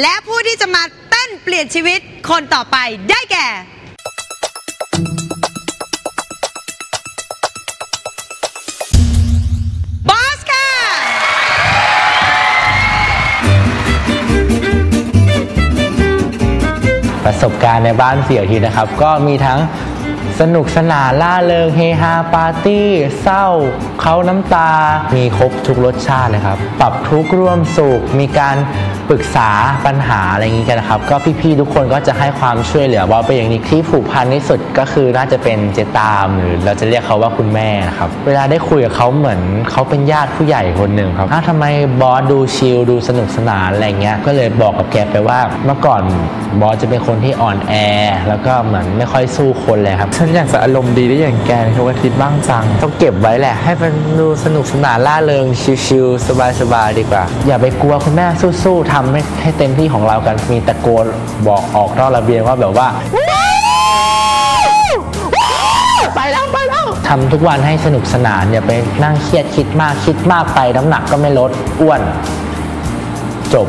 และผู้ที่จะมาเต้นเปลี่ยนชีวิตคนต่อไปได้แก่ บอสค่ะ ประสบการณ์ในบ้านเสี่ยวทีนะครับ ก็มีทั้งสนุกสนานล่าเริงเฮฮาปาร์ตี้ เศร้า เขาน้ำตา มีครบทุกรสชาติเลยครับ ปรับทุกร่วมสุขมีการปรึกษาปัญหาอะไรอย่างนี้กันนะครับ ก็พี่ๆทุกคนก็จะให้ความช่วยเหลือบอสไปนอย่างนี้ที่ผูกพันที่สุดก็คือน่าจะเป็นเจตามหรือเราจะเรียกเขาว่าคุณแม่นะครับเวลาได้คุยกับเขาเหมือนเขาเป็นญาติผู้ใหญ่คนหนึ่งครับอ้าวทำไมบอสดูชิลดูสนุกสนานอะไรเงี้ยก็เลยบอกกับแกไปว่าเมื่อก่อนบอสจะเป็นคนที่อ่อนแอแล้วก็เหมือนไม่ค่อยสู้คนเลยครับฉันอยากจะอารมณ์ดีได้อย่างแกในทุกอาทิตย์บ้างจังต้องเก็บไว้แหละ ให้มันดูสนุกสนานล่าเริงชิลๆสบายๆดีกว่า อย่าไปกลัวคุณแม่สู้ๆทำให้ให้เต็มที่ของเรากันมีตะโกนบอกออกนอกระเบียงว่าแบบว่าไปแล้วไปแล้วทำทุกวันให้สนุกสนานอย่าไปนั่งเครียดคิดมากคิดมากไปน้ำหนักก็ไม่ลดอ้วน จบ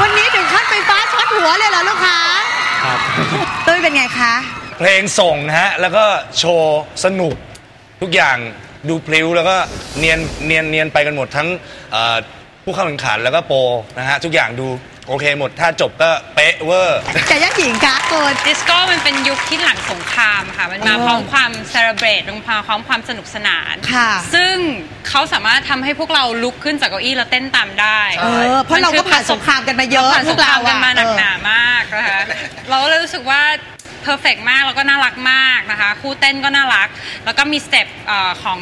วันนี้ถึงขั้นไฟฟ้าช็อตหัวเลยเหรอลูกค้าครับตุ้ยเป็นไงคะ เพลงส่งนะฮะ แล้วก็โชว์สนุกทุกอย่างดูพลิ้วแล้วก็เนียนเนียนเนียนไปกันหมดทั้งเอ่อผู้เข้าแข่งขันแล้วก็โปรนะฮะ ทุกอย่างดู โอเคหมดถ้าจบก็เป๊ะเวอร์ แต่ยักษ์หญิงคะคุณ ดิสโก้มันเป็นยุคที่หลังสงครามค่ะ มันมาเออพร้อมความเซเลบรตมันมาพร้อมความสนุกสนาน ค่ะ ซึ่งเขาสามารถทำให้พวกเราลุกขึ้นจากเก้าอี้แล้วเต้นตามได้เออเพราะเราก็ผ่านสงครามกันมาเยอะผ่านสงครามกันมาหนักหเอนาอมากนะคะเราก็เลยรู้สึกว่าเพอร์เฟกมากแล้วก็น่ารักมากนะคะ คู่เต้นก็น่ารัก แล้วก็มีสเต็ปเอ่อของ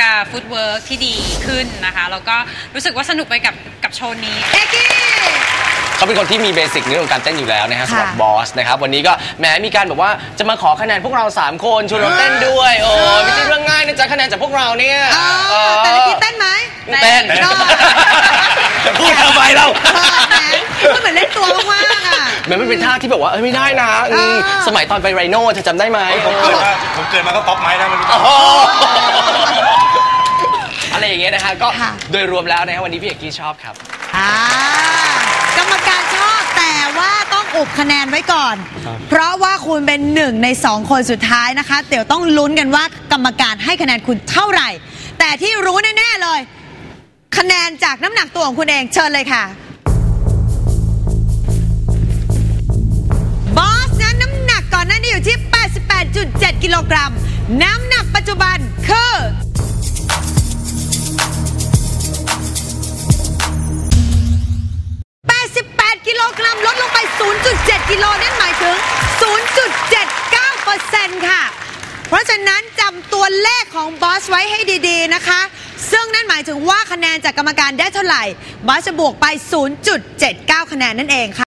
การฟุตเวิร์กที่ดีขึ้นนะคะ แล้วก็รู้สึกว่าสนุกไปกับกับโชว์นี้ เอกกี้ เขาเป็นคนที่มีเบสิกในเรื่องของการเต้นอยู่แล้วนะฮะค่ะสำหรับบอสนะครับวันนี้ก็แหมมีการแบบว่าจะมาขอคะแนนพวกเรา 3 คนชวนเราเต้นด้วยโอ้ยไม่ใช่เรื่องง่ายนะจ๊ะคะแนนจากพวกเราเนี่ยอ๋อเออแต่ละทีเต้นไหมเต้นชอบจะพูดทำไมเราเออแหมมันเหมือนเล่นตัวมากๆอะแหมันเป็นท่าที่แบบว่าเอ้ยไม่ได้นะอืมเออ สมัยตอนไปไรโน่เธอจำได้ไหมผมเกิดมาผมเกิดมาก็ป๊อปไม้นะมันโอ้โหอะไรอย่างเงี้ยนะฮะก็ค่ะ โดยรวมแล้วนะฮะวันนี้พี่เอกกี้ชอบครับ อ่าก รรมการชอบแต่ว่าต้องอุบคะแนนไว้ก่อนเพราะว่าคุณเป็นหนึ่งในสองคนสุดท้ายนะคะ เดี๋ยวต้องลุ้นกันว่ากรรมการให้คะแนนคุณเท่าไหร่ แต่ที่รู้แน่ๆเลย คะแนนจากน้ำหนักตัวของคุณเองเชิญเลยค่ะ บอสนั้นน้ำหนักก่อนหน้านี้อยู่ที่ 88.7 กิโลกรัม น้ำหนักปัจจุบันคือ 0.7 กิโลนั่นหมายถึง 0.79%ค่ะ เพราะฉะนั้นจำตัวเลขของบอสไว้ให้ดีๆนะคะ ซึ่งนั่นหมายถึงว่าคะแนนจากกรรมการได้เท่าไหร่ บอสจะบวกไป 0.79 คะแนนนั่นเองค่ะ